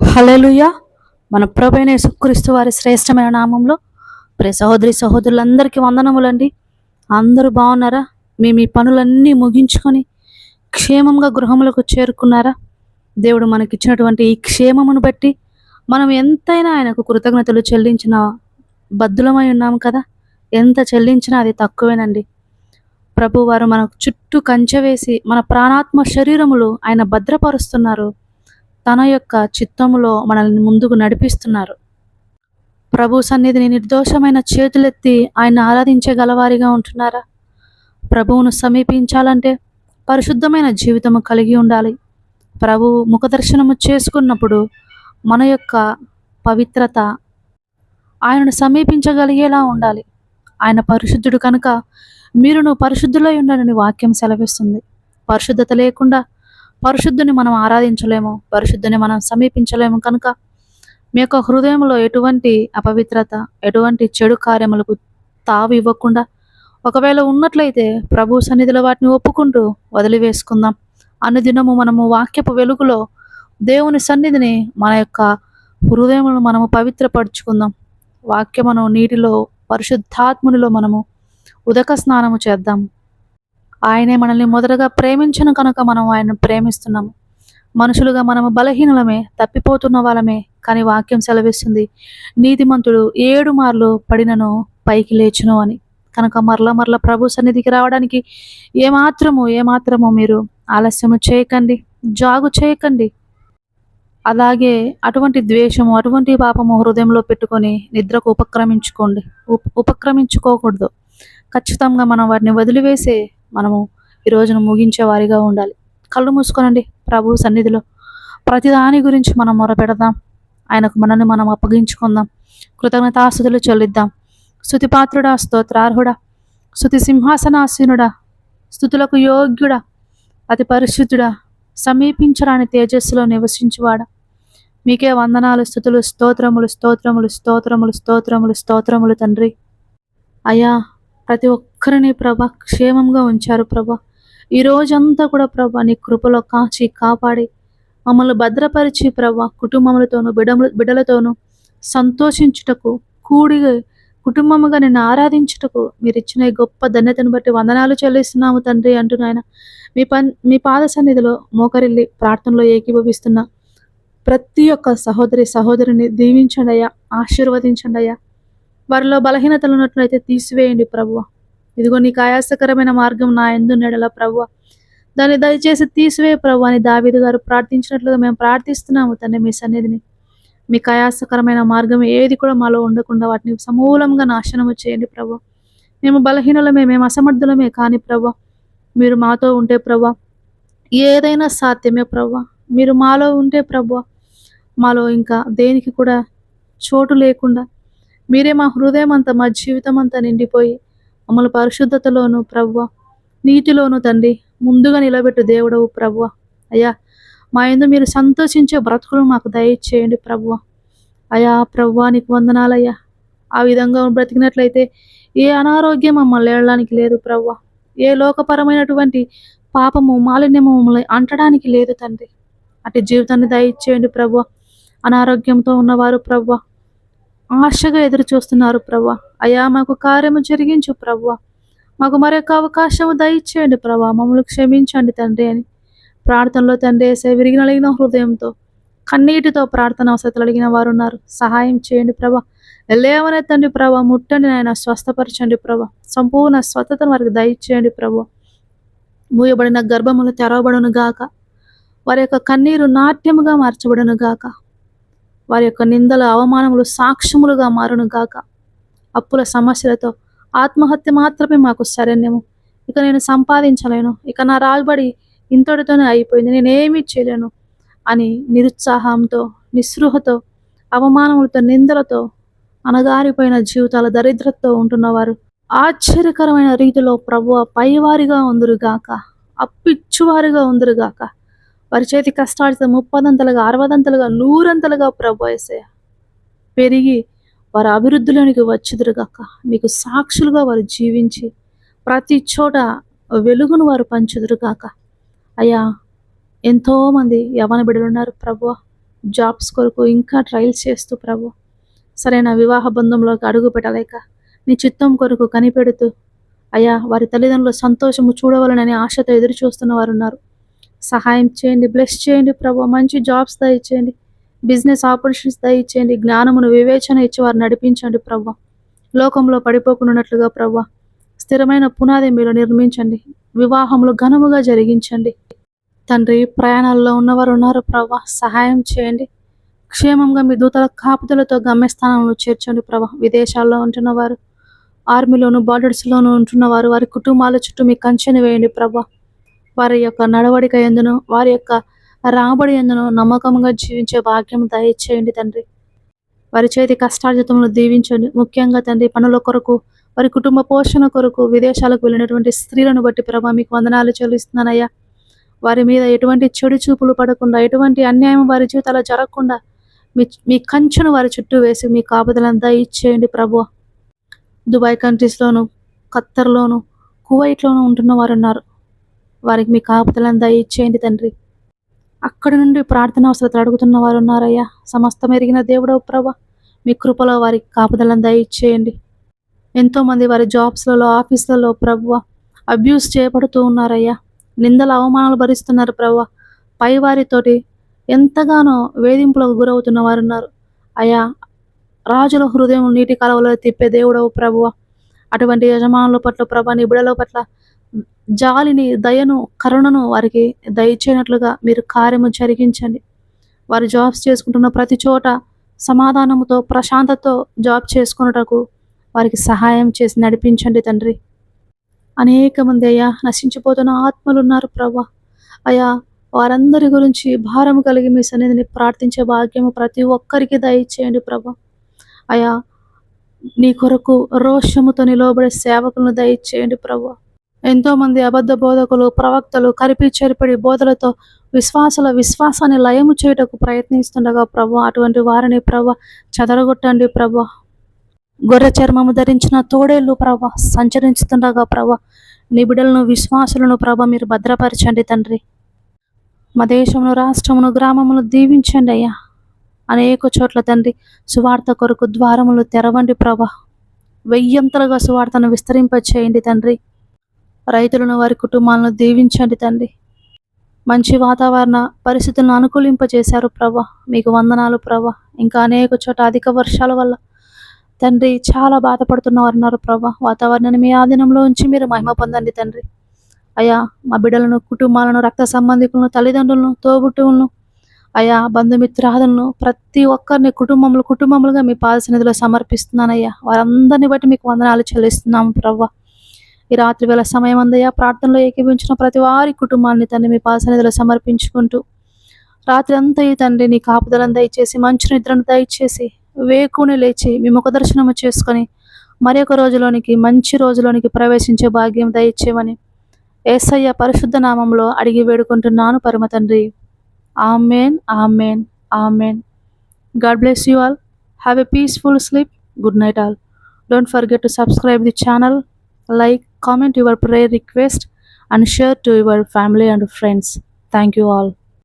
హల్లెలూయ. మన ప్రభైన యేసుక్రీస్తు వారి శ్రేష్టమైన నామంలో ప్రే సహోదరి సహోదరులందరికీ వందనములండి. అందరూ బాగున్నారా? మీ మీ పనులన్నీ ముగించుకొని క్షేమంగా గృహములకు చేరుకున్నారా? దేవుడు మనకిచ్చినటువంటి ఈ క్షేమమును బట్టి మనం ఎంతైనా ఆయనకు కృతజ్ఞతలు చెల్లించిన బద్దులమై ఉన్నాము కదా? ఎంత చెల్లించినా అది తక్కువేనండి. ప్రభు వారు మన చుట్టూ కంచె వేసి మన ప్రాణాత్మ శరీరములు ఆయన భద్రపరుస్తున్నారు. తన యొక్క చిత్తములో మనల్ని ముందుకు నడిపిస్తున్నారు. ప్రభు సన్నిధిని నిర్దోషమైన చేతులెత్తి ఆయన ఆరాధించగలవారిగా ఉంటున్నారా? ప్రభువును సమీపించాలంటే పరిశుద్ధమైన జీవితము కలిగి ఉండాలి. ప్రభు ముఖదర్శనము చేసుకున్నప్పుడు మన యొక్క పవిత్రత ఆయనను సమీపించగలిగేలా ఉండాలి. ఆయన పరిశుద్ధుడు కనుక మీరును పరిశుద్ధులై ఉండాలని వాక్యం సెలవిస్తుంది. పరిశుద్ధత లేకుండా పరిశుద్ధుని మనం ఆరాధించలేము పరిశుద్ధుని మనం సమీపించలేము కనుక మీ యొక్క హృదయంలో ఎటువంటి అపవిత్రత ఎటువంటి చెడు కార్యములకు తావు ఇవ్వకుండా ఒకవేళ ఉన్నట్లయితే ప్రభు సన్నిధిలో వాటిని ఒప్పుకుంటూ వదిలివేసుకుందాం. అనుదినము మనము వాక్యపు వెలుగులో దేవుని సన్నిధిని మన యొక్క హృదయములను మనము పవిత్రపరుచుకుందాం. వాక్యమును నీటిలో పరిశుద్ధాత్మునిలో మనము ఉదక స్నానము చేద్దాం. ఆయనే మనల్ని మొదటగా ప్రేమించను కనుక మనం ఆయనను ప్రేమిస్తున్నాము. మనుషులుగా మనము బలహీనులమే తప్పిపోతున్న వాళ్ళమే కానీ వాక్యం సెలవిస్తుంది నీతిమంతుడు ఏడు మార్లు పడినను పైకి లేచును అని. కనుక మరల మరల ప్రభు సన్నిధికి రావడానికి ఏమాత్రము ఏమాత్రము మీరు ఆలస్యము చేయకండి జాగు చేయకండి. అలాగే అటువంటి ద్వేషము అటువంటి పాపము హృదయంలో పెట్టుకొని నిద్రకు ఉపక్రమించుకోండి. ఉప ఉపక్రమించుకోకూడదు. ఖచ్చితంగా మనం వాటిని వదిలివేసే మనము ఈ రోజును ముగించే వారిగా ఉండాలి. కళ్ళు మూసుకోనండి ప్రభు సన్నిధిలో. ప్రతిదాని గురించి మనం మొరపెడదాం. ఆయనకు మనల్ని మనం అప్పగించుకుందాం. కృతజ్ఞతాస్తుతులు చెల్లిద్దాం. స్థుతిపాత్రుడా స్తోత్రార్హుడా స్థుతి సింహాసనాసీనుడా స్థుతులకు యోగ్యుడా అతి పరిశుద్ధుడా సమీపించరాని తేజస్సులో నివసించువాడా. మీకే వందనాలు స్థుతులు స్తోత్రములు స్తోత్రములు స్తోత్రములు స్తోత్రములు స్తోత్రములు తండ్రి. అయ్యా ప్రతి ఒక్కరిని ప్రభ క్షేమంగా ఉంచారు ప్రభ. ఈ రోజంతా కూడా ప్రభ నీ కృపలో కాచి కాపాడి మమ్మల్ని భద్రపరిచి ప్రభ కుటుంబములతోనూ బిడములు బిడలతోనూ సంతోషించుటకు కూడి కుటుంబముగా నిన్ను ఆరాధించుటకు మీరు ఇచ్చిన గొప్ప ధన్యతను బట్టి వందనాలు చెల్లిస్తున్నాము తండ్రి అంటున్నాయన మీ పన్ మీ పాద సన్నిధిలో మోకరిల్లి ప్రార్థనలో ఏకీభవిస్తున్న ప్రతి ఒక్క సహోదరి సహోదరిని దీవించండి అయ్యా ఆశీర్వదించండి అయ్యా. వారిలో బలహీనతలు ఉన్నట్లయితే తీసివేయండి ప్రభువ. ఇదిగో నీకు ఆయాసకరమైన మార్గం నా ఎందు నెడల ప్రభువ. దాన్ని దయచేసి తీసివే ప్రభు అని దావీదు గారు ప్రార్థించినట్లుగా మేము ప్రార్థిస్తున్నాము తండ్రి మీ సన్నిధిని. మీకు ఆయాసకరమైన మార్గం ఏది కూడా మాలో ఉండకుండా వాటిని సమూలంగా నాశనము చేయండి ప్రభు మేము బలహీనులమే మేము అసమర్థులమే కానీ ప్రభు మీరు మాతో ఉంటే ప్రభు ఏదైనా సాధ్యమే ప్రభు మీరు మాలో ఉంటే ప్రభు మాలో ఇంకా దేనికి కూడా చోటు లేకుండా మీరే మా హృదయం అంతా మా జీవితం అంతా నిండిపోయి మమ్మల్ని పరిశుద్ధతలోను ప్రవ్వ నీతిలోను తండ్రి ముందుగా నిలబెట్టు దేవుడవు ప్రవ్వ. అయ్యా మా ఎందు మీరు సంతోషించే బ్రతుకులు మాకు దయచేయండి ప్రవ్వ. అయ్యా ప్రవ్వా నీకు వందనాలయ్యా. ఆ విధంగా బ్రతికినట్లయితే ఏ అనారోగ్యం మమ్మల్ని వెళ్ళడానికి లేదు ప్రవ్వ. ఏ లోకపరమైనటువంటి పాపము మాలిన్యము మమ్మల్ని అంటడానికి లేదు తండ్రి. అటు జీవితాన్ని దయచేయండి ప్రవ్వ. అనారోగ్యంతో ఉన్నవారు ప్రవ్వ. ఆశగా ఎదురు చూస్తున్నారు ప్రవ్వ. అయా మాకు కార్యము జరిగించు ప్రవ్వ. మాకు మరొక అవకాశము దయచేయండి ప్రభా మమ్మల్ని క్షమించండి తండ్రి అని. ప్రార్థనలో తండ్రి వేసే విరిగిన అడిగిన హృదయంతో కన్నీటితో ప్రార్థన అవసరాలు అడిగిన వారు ఉన్నారు సహాయం చేయండి ప్రభా లేవనే తండ్రి ప్రభా ముట్టండి నాయన. స్వస్థపరచండి ప్రభా సంపూర్ణ స్వస్థతను వారికి దయచేయండి ప్రభా మూయబడిన గర్భములు తెరవబడును గాక వారి యొక్క కన్నీరు నాట్యముగా మార్చబడును గాక వారి యొక్క నిందల అవమానములు సాక్ష్యములుగా మారును గాక. అప్పుల సమస్యలతో ఆత్మహత్య మాత్రమే మాకు శరణ్యము. ఇక నేను సంపాదించలేను. ఇక నా రాబడి ఇంతటితోనే అయిపోయింది. నేనేమీ చేయలేను అని నిరుత్సాహంతో నిస్పృహతో అవమానములతో నిందలతో అనగారిపోయిన జీవితాల దరిద్రతతో ఉంటున్నవారు ఆశ్చర్యకరమైన రీతిలో ప్రభువ పైవారిగా ఉందరుగాక. అప్పిచ్చువారిగా ఉందరుగాక. వారి చేతి కష్టాడితే ముప్పదంతలుగా అరవదంతలుగా నూరంతలుగా ప్రభు పెరిగి వారి అభివృద్ధిలోనికి వచ్చుదురుగాక. మీకు సాక్షులుగా వారు జీవించి ప్రతి చోట వెలుగును వారు పంచుదురుగాక. అయ్యా ఎంతోమంది యవన బిడ్డలు ఉన్నారు ప్రభు. జాబ్స్ కొరకు ఇంకా ట్రయల్స్ చేస్తూ ప్రభు. సరైన వివాహ బంధంలోకి అడుగు పెట్టలేక నీ చిత్తం కొరకు కనిపెడుతూ అయ్యా వారి తల్లిదండ్రుల సంతోషము చూడవాలనని ఆశతో ఎదురు చూస్తున్న వారు ఉన్నారు సహాయం చేయండి బ్లెస్ చేయండి ప్రభు. మంచి జాబ్స్ దయచేయండి బిజినెస్ ఆపర్చునిటీస్ దయచేయండి జ్ఞానమును వివేచన ఇచ్చి వారు నడిపించండి ప్రభు. లోకంలో పడిపోకున్నట్లుగా ప్రభు. స్థిరమైన పునాది మీరు నిర్మించండి. వివాహంలో ఘనముగా జరిగించండి. తండ్రి ప్రయాణాల్లో ఉన్నవారు ఉన్నారు ప్రభా. సహాయం చేయండి. క్షేమంగా మీ దూతల కాపుదలతో గమ్యస్థానంలో చేర్చండి ప్రభా. విదేశాల్లో ఉంటున్నవారు ఆర్మీలోను బార్డర్స్లోనూ ఉంటున్నవారు వారి కుటుంబాల చుట్టూ మీ కంచెని వేయండి ప్రభా. వారి యొక్క నడవడిక ఎందును వారి యొక్క రాబడి ఎందును నమ్మకంగా జీవించే భాగ్యం దయచేయండి తండ్రి. వారి చేతి కష్టార్జితములను దీవించండి. ముఖ్యంగా తండ్రి పనుల కొరకు వారి కుటుంబ పోషణ కొరకు విదేశాలకు వెళ్ళినటువంటి స్త్రీలను బట్టి ప్రభా మీకు వందనాలు చెల్లిస్తున్నానయ్యా. వారి మీద ఎటువంటి చెడు చూపులు పడకుండా ఎటువంటి అన్యాయం వారి జీవితాల్లో జరగకుండా మీ మీ కంచెను వారి చుట్టూ వేసి మీ కాపుదలంతా ఇచ్చేయండి ప్రభు. దుబాయ్ కంట్రీస్లోను ఖత్తర్లోను కువైట్లోనూ ఉంటున్న వారు ఉన్నారు వారికి మీ కాపుతలను ఇచ్చేయండి తండ్రి. అక్కడి నుండి ప్రార్థన అవసరతలు అడుగుతున్న వారు ఉన్నారయ్యా సమస్తం ఎరిగిన దేవుడవు ప్రభ. మీ కృపలో వారికి కాపుదలను ఇచ్చేయండి. ఎంతోమంది వారి జాబ్స్లలో ఆఫీసులలో ప్రభువ అబ్యూస్ చేయబడుతూ ఉన్నారయ్యా. నిందల అవమానాలు భరిస్తున్నారు ప్రభు. పై వారితోటి ఎంతగానో వేధింపులకు గురవుతున్న వారు ఉన్నారు అయా రాజుల హృదయం నీటి కాలువలో తిప్పే దేవుడవు ప్రభువ అటువంటి యజమానుల పట్ల ప్రభా నిబిడల పట్ల జాలిని దయను కరుణను వారికి దయచేయనట్లుగా మీరు కార్యము జరిగించండి. వారు జాబ్స్ చేసుకుంటున్న ప్రతి చోట సమాధానముతో ప్రశాంతతో జాబ్ చేసుకున్నటకు వారికి సహాయం చేసి నడిపించండి తండ్రి. అనేక మంది అయ్యా నశించిపోతున్న ఆత్మలు ఉన్నారు ప్రభా అయా వారందరి గురించి భారం కలిగి మీ సన్నిధిని ప్రార్థించే భాగ్యము ప్రతి ఒక్కరికి దయచేయండి ప్రభా అయా నీ కొరకు రోషముతో నిలవబడే సేవకులను దయచేయండి ప్రభా ఎంతోమంది అబద్ధ బోధకులు ప్రవక్తలు కరిపి చెరిపడి బోధలతో విశ్వాసుల విశ్వాసాన్ని లయము చేయుటకు ప్రయత్నిస్తుండగా ప్రభు అటువంటి వారిని ప్రభ చెదరగొట్టండి ప్రభా. గొర్రె చర్మము ధరించిన తోడేళ్ళు ప్రభ సంచరించుతుండగా ప్రభ నిబిడలను విశ్వాసులను ప్రభ మీరు భద్రపరచండి తండ్రి. మా దేశమును రాష్ట్రమును గ్రామమును దీవించండి అయ్యా. అనేక చోట్ల తండ్రి సువార్త కొరకు ద్వారములు తెరవండి ప్రభ. వెయ్యంతలుగా సువార్తను విస్తరింపచేయండి తండ్రి. రైతులను వారి కుటుంబాలను దీవించండి తండ్రి. మంచి వాతావరణ పరిస్థితులను అనుకూలింపజేశారు ప్రభ. మీకు వందనాలు ప్రభ. ఇంకా అనేక చోట అధిక వర్షాల వల్ల తండ్రి చాలా బాధపడుతున్నవారు ఉన్నారు ప్రభా. వాతావరణాన్ని మీ ఆధీనంలో ఉంచి మీరు మహిమ పొందండి తండ్రి. అయ్యా మా బిడ్డలను కుటుంబాలను రక్త సంబంధికులను తల్లిదండ్రులను తోబుట్టువులను అయా బంధుమిత్రాదులను ప్రతి ఒక్కరిని కుటుంబములు కుటుంబములుగా మీ పాదసన్నిధిలో సమర్పిస్తున్నానయ్యా. వారందరిని బట్టి మీకు వందనాలు చెల్లిస్తున్నాము ప్రవ్వా ఈ రాత్రి వేళ సమయం అందయ్యా ప్రార్థనలో ఏకీభించిన ప్రతి వారి కుటుంబాన్ని తండ్రి మీ పాసనిధిలో సమర్పించుకుంటూ రాత్రి అంతా ఈ తండ్రి నీ కాపుదలను దయచేసి మంచి నిద్రను దయచేసి వేకుని లేచి మీ ముఖ దర్శనము చేసుకొని మరి ఒక రోజులోనికి మంచి రోజులోనికి ప్రవేశించే భాగ్యం దయచేయమని ఏసయ్య పరిశుద్ధ నామంలో అడిగి వేడుకుంటున్నాను పరమ తండ్రి. Amen amen amen. God bless you all. Have a peaceful sleep. Good night all. Don't forget to subscribe the channel. Like Comment your prayer request and share to your family and friends. Thank you all.